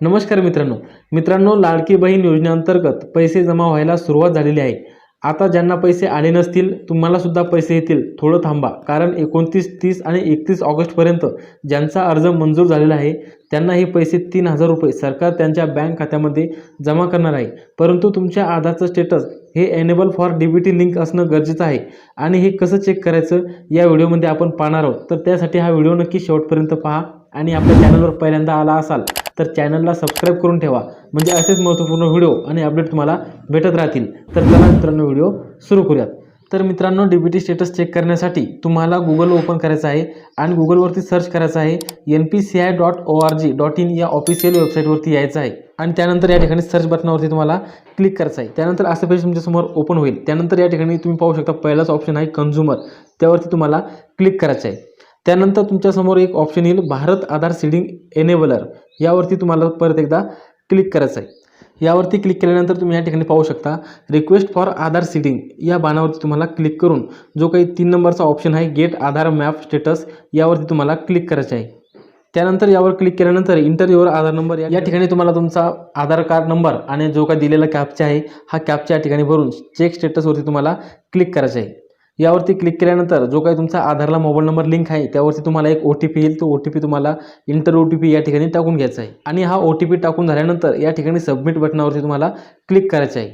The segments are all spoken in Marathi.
नमस्कार मित्रांनो. मित्रांनो लाडकी बहीण योजनेअंतर्गत पैसे जमा व्हायला सुरुवात झालेली आहे. आता ज्यांना पैसे आले नसतील तुम्हाला सुद्धा पैसे येतील. थोडं थांबा कारण एकोणतीस तीस आणि एकतीस ऑगस्टपर्यंत ज्यांचा अर्ज मंजूर झालेला आहे त्यांना हे पैसे तीन हजार रुपये सरकार त्यांच्या बँक खात्यामध्ये जमा करणार आहे. परंतु तुमच्या आधारचं स्टेटस हे enable for D B T link असणं गरजेचं आहे. आणि हे कसं चेक करायचं या व्हिडिओमध्ये आपण पाहणार आहोत. तर त्यासाठी हा व्हिडिओ नक्की शेवटपर्यंत पहा आणि आपल्या चॅनलवर पहिल्यांदा आला असाल तर चॅनलला सबस्क्राईब करून ठेवा. म्हणजे असेच महत्त्वपूर्ण व्हिडिओ आणि अपडेट तुम्हाला भेटत राहतील. तर चला मित्रांनो व्हिडिओ सुरू करूयात. तर मित्रांनो D B T status check करण्यासाठी तुम्हाला गुगल ओपन करायचं आहे आणि गुगलवरती सर्च करायचं आहे. N P C I dot O R G dot in या ऑफिशियल वेबसाईटवरती यायचं आहे. आणि त्यानंतर या ठिकाणी सर्च बटनावरती तुम्हाला क्लिक करायचं आहे. त्यानंतर असं पेज तुमच्यासमोर ओपन होईल. त्यानंतर या ठिकाणी तुम्ही पाहू शकता पहिलाच ऑप्शन आहे कन्झ्युमर त्यावरती तुम्हाला क्लिक करायचं आहे. त्यानंतर तुमच्यासमोर एक ऑप्शन येईल भारत आधार सीडिंग एनेबलर यावरती तुम्हाला परत एकदा क्लिक करायचं आहे. यावरती क्लिक केल्यानंतर तुम्ही या ठिकाणी पाहू शकता रिक्वेस्ट फॉर आधार सीडिंग या बाणावरती तुम्हाला क्लिक करून जो काही तीन नंबरचा ऑप्शन आहे गेट आधार मॅप स्टेटस यावरती तुम्हाला क्लिक करायचे आहे. त्यानंतर यावर क्लिक केल्यानंतर इंटर युअर आधार नंबर या ठिकाणी तुम्हाला तुमचा आधार कार्ड नंबर आणि जो काही दिलेला कॅपचा आहे हा कॅपचा या ठिकाणी भरून चेक स्टेटसवरती तुम्हाला क्लिक करायचं आहे. यावरती क्लिक केल्यानंतर जो काही तुमचा आधारला मोबाईल नंबर लिंक आहे त्यावरती तुम्हाला एक ओ टी पी येईल. तो ओ टी पी तुम्हाला इंटर ओ टी पी या ठिकाणी टाकून घ्यायचा आहे. आणि हा ओ टी पी टाकून झाल्यानंतर या ठिकाणी सबमिट बटनावरती तुम्हाला क्लिक करायचं आहे.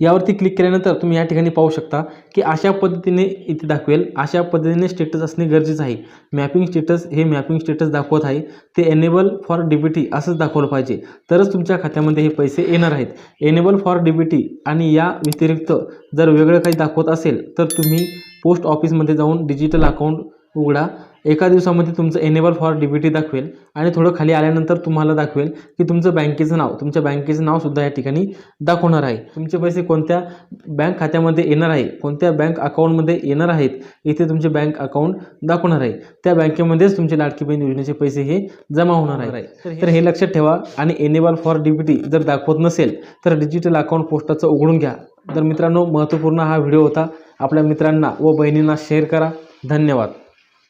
यावरती क्लिक केल्यानंतर तुम्ही या ठिकाणी पाहू शकता की अशा पद्धतीने इथे दाखवेल अशा पद्धतीने स्टेटस असणे गरजेचं आहे. मॅपिंग स्टेटस हे मॅपिंग स्टेटस दाखवत आहे. ते एनेबल फॉर डी टी असंच दाखवलं पाहिजे. तरच तुमच्या खात्यामध्ये हे पैसे येणार आहेत. एनेबल फॉर डी टी आणि या व्यतिरिक्त जर वेगळं काही दाखवत असेल तर तुम्ही पोस्ट ऑफिसमध्ये जाऊन डिजिटल अकाउंट उघडा. एका दिवसामध्ये तुमचं enable for D B T दाखवेल आणि थोडं खाली आल्यानंतर तुम्हाला दाखवेल की तुमचं बँकेचं नाव तुमच्या बँकेचं नावसुद्धा या ठिकाणी दाखवणार आहे. तुमचे पैसे कोणत्या बँक खात्यामध्ये येणार आहे कोणत्या बँक अकाउंटमध्ये येणार आहेत इथे तुमचे बँक अकाउंट दाखवणार आहे. त्या बँकेमध्येच तुमचे लाडकी बहीण योजनेचे पैसे हे जमा होणार आहे. तर हे लक्षात ठेवा आणि enable for D B T जर दाखवत नसेल तर डिजिटल अकाउंट पोस्टाचं उघडून घ्या. तर मित्रांनो महत्त्वपूर्ण हा व्हिडिओ होता. आपल्या मित्रांना व बहिणींना शेअर करा. धन्यवाद.